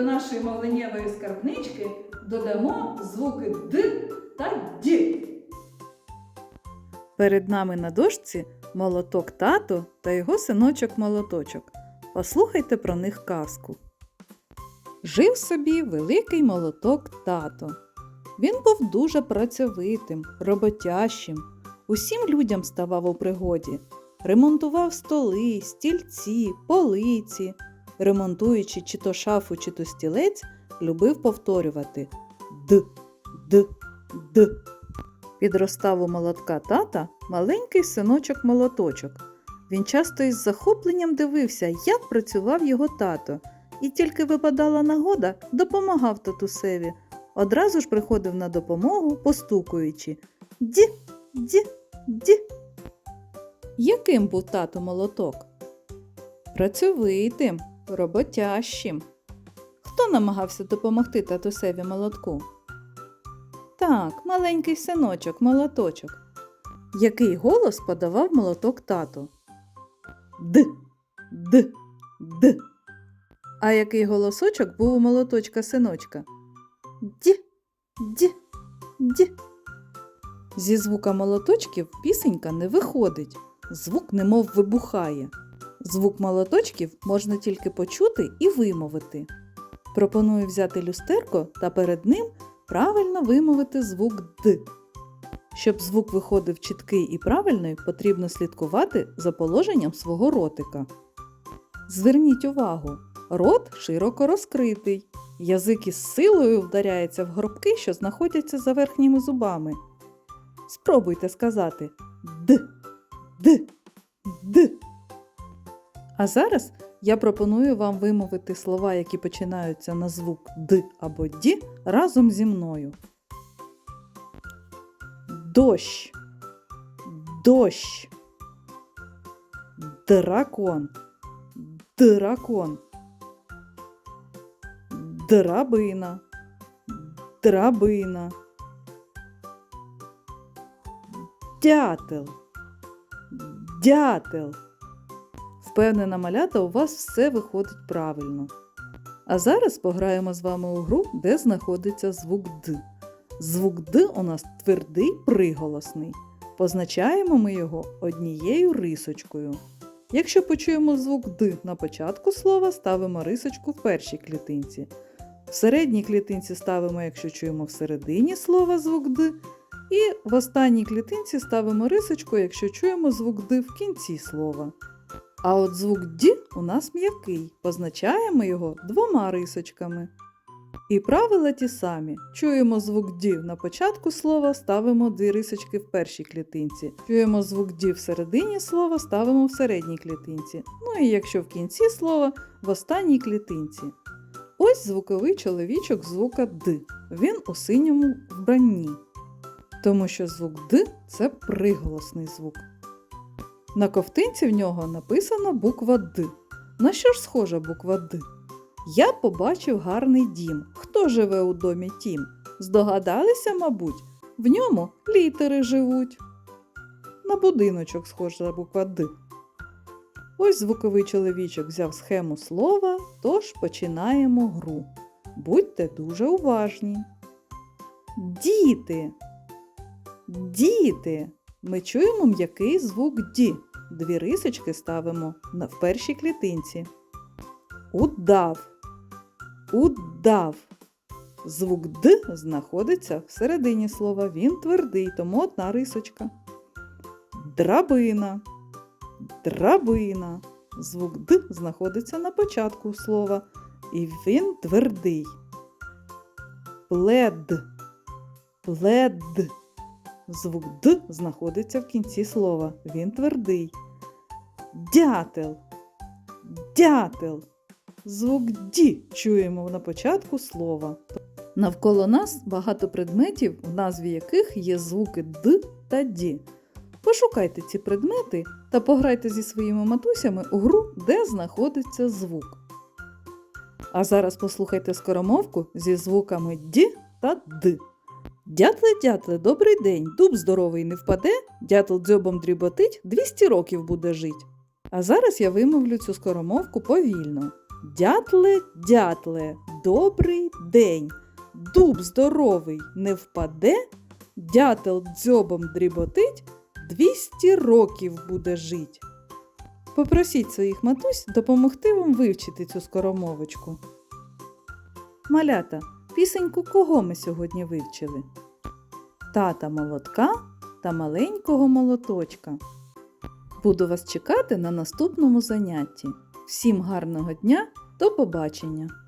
до нашої мовленнєвої скарбнички додамо звуки Д та Д. Перед нами на дошці молоток тато та його синочок молоточок. Послухайте про них казку. Жив собі великий молоток тато. Він був дуже працьовитим, роботящим, усім людям ставав у пригоді, ремонтував столи, стільці, полиці. Ремонтуючи чи то шафу, чи то стілець, любив повторювати Д, Д, Д. Підростав у молотка тата маленький синочок молоточок. Він часто із захопленням дивився, як працював його тато, і тільки випадала нагода, допомагав татусеві. Одразу ж приходив на допомогу, постукуючи Ді, ді, ді. Яким був тато молоток? Працьовитим, роботящим. Хто намагався допомогти татусеві молотку? Так, маленький синочок, молоточок. Який голос подавав молоток тату? Д, Д, Д. А який голосочок був у молоточка синочка? Ді, ді, ді. Зі звука молоточків пісенька не виходить. Звук немов вибухає. Звук молоточків можна тільки почути і вимовити. Пропоную взяти люстерко та перед ним правильно вимовити звук Д. Щоб звук виходив чіткий і правильний, потрібно слідкувати за положенням свого ротика. Зверніть увагу, рот широко розкритий, язик із силою вдаряється в гробки, що знаходяться за верхніми зубами. Спробуйте сказати Д, Д, Д. А зараз я пропоную вам вимовити слова, які починаються на звук Д або Ді разом зі мною. Дощ. Дощ. Дракон. Дракон. Драбина. Драбина. Дятел. Дятел. Впевнена малята, у вас все виходить правильно. А зараз пограємо з вами у гру, де знаходиться звук Д. Звук Д у нас твердий приголосний. Позначаємо ми його однією рисочкою. Якщо почуємо звук Д на початку слова, ставимо рисочку в першій клітинці. В середній клітинці ставимо, якщо чуємо всередині слова звук Д. І в останній клітинці ставимо рисочку, якщо чуємо звук Д в кінці слова. А от звук Д у нас м'який, позначаємо його двома рисочками. І правила ті самі. Чуємо звук Д на початку слова, ставимо дві рисочки в першій клітинці. Чуємо звук Д всередині слова, ставимо в середній клітинці. Ну і якщо в кінці слова, в останній клітинці. Ось звуковий чоловічок звука Д. Він у синьому вбранні. Тому що звук Д це приголосний звук. На ковтинці в нього написана буква Д. На що ж схожа буква Д? Я побачив гарний дім. Хто живе у домі тім? Здогадалися, мабуть, в ньому літери живуть. На будиночок схожа буква Д. Ось звуковий чоловічок взяв схему слова, тож починаємо гру. Будьте дуже уважні. Діти. Діти. Ми чуємо м'який звук Ді. Дві рисочки ставимо в першій клітинці. Удав. Удав. Звук Д знаходиться всередині слова. Він твердий, тому одна рисочка. Драбина. Драбина. Звук Д знаходиться на початку слова. І він твердий. Плед. Плед. Звук Д знаходиться в кінці слова. Він твердий. Дятел. Дятел. Звук Ді чуємо на початку слова. Навколо нас багато предметів, в назві яких є звуки Д та Ді. Пошукайте ці предмети та пограйте зі своїми матусями у гру, де знаходиться звук. А зараз послухайте скоромовку зі звуками Ді та Д. Дятле, дятле, добрий день, дуб здоровий не впаде, дятел дзьобом дріботить, 200 років буде жить. А зараз я вимовлю цю скоромовку повільно. Дятле, дятле, добрий день. Дуб здоровий не впаде, дятел дзьобом дріботить, 200 років буде жить. Попросіть своїх матусь допомогти вам вивчити цю скоромовочку. Малята, пісеньку кого ми сьогодні вивчили? Тата молотка та маленького молоточка. Буду вас чекати на наступному занятті. Всім гарного дня, до побачення!